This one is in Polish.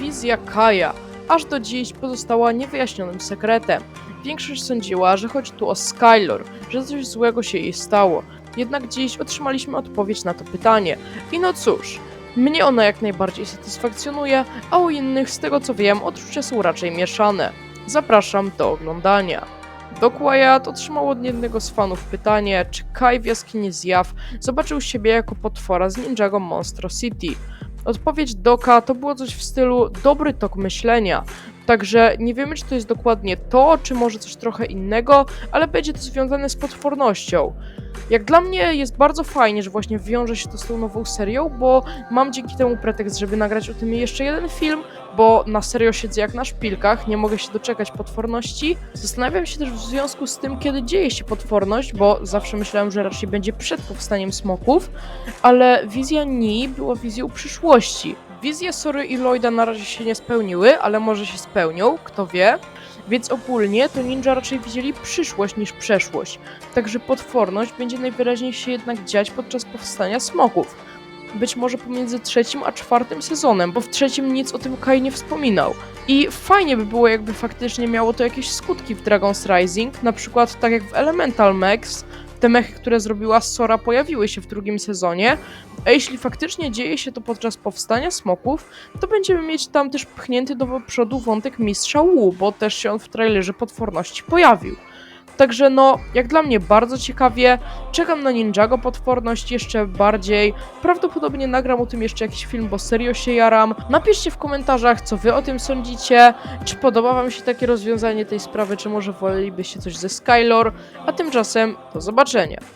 wizja Kaja aż do dziś pozostała niewyjaśnionym sekretem. Większość sądziła, że chodzi tu o Skylor, że coś złego się jej stało. Jednak dziś otrzymaliśmy odpowiedź na to pytanie. I no cóż, mnie ona jak najbardziej satysfakcjonuje, a u innych, z tego co wiem, odczucia są raczej mieszane. Zapraszam do oglądania. Wyatt otrzymał od jednego z fanów pytanie, czy Kai w jaskini zjaw zobaczył siebie jako potwora z Ninjago Monstro City. Odpowiedź Doka to było coś w stylu dobry tok myślenia. Także nie wiemy, czy to jest dokładnie to, czy może coś trochę innego, ale będzie to związane z potwornością. Jak dla mnie jest bardzo fajnie, że właśnie wiąże się to z tą nową serią, bo mam dzięki temu pretekst, żeby nagrać o tym jeszcze jeden film, bo na serio siedzę jak na szpilkach, nie mogę się doczekać potworności. Zastanawiam się też w związku z tym, kiedy dzieje się potworność, bo zawsze myślałem, że raczej będzie przed powstaniem smoków, ale wizja Ni była wizją przyszłości. Wizje Sory i Lloyda na razie się nie spełniły, ale może się spełnią, kto wie. Więc ogólnie to ninja raczej widzieli przyszłość niż przeszłość. Także potworność będzie najwyraźniej się jednak dziać podczas powstania smoków. Być może pomiędzy trzecim a czwartym sezonem, bo w trzecim nic o tym Kai nie wspominał. I fajnie by było, jakby faktycznie miało to jakieś skutki w Dragon's Rising, na przykład tak jak w Elemental Max, te mechy, które zrobiła Sora, pojawiły się w drugim sezonie, a jeśli faktycznie dzieje się to podczas powstania smoków, to będziemy mieć tam też pchnięty do przodu wątek mistrza Wu, bo też się on w trailerze potworności pojawił. Także no, jak dla mnie bardzo ciekawie, czekam na Ninjago potworność jeszcze bardziej. Prawdopodobnie nagram o tym jeszcze jakiś film, bo serio się jaram. Napiszcie w komentarzach, co wy o tym sądzicie, czy podoba wam się takie rozwiązanie tej sprawy, czy może wolelibyście coś ze Skylor, a tymczasem do zobaczenia.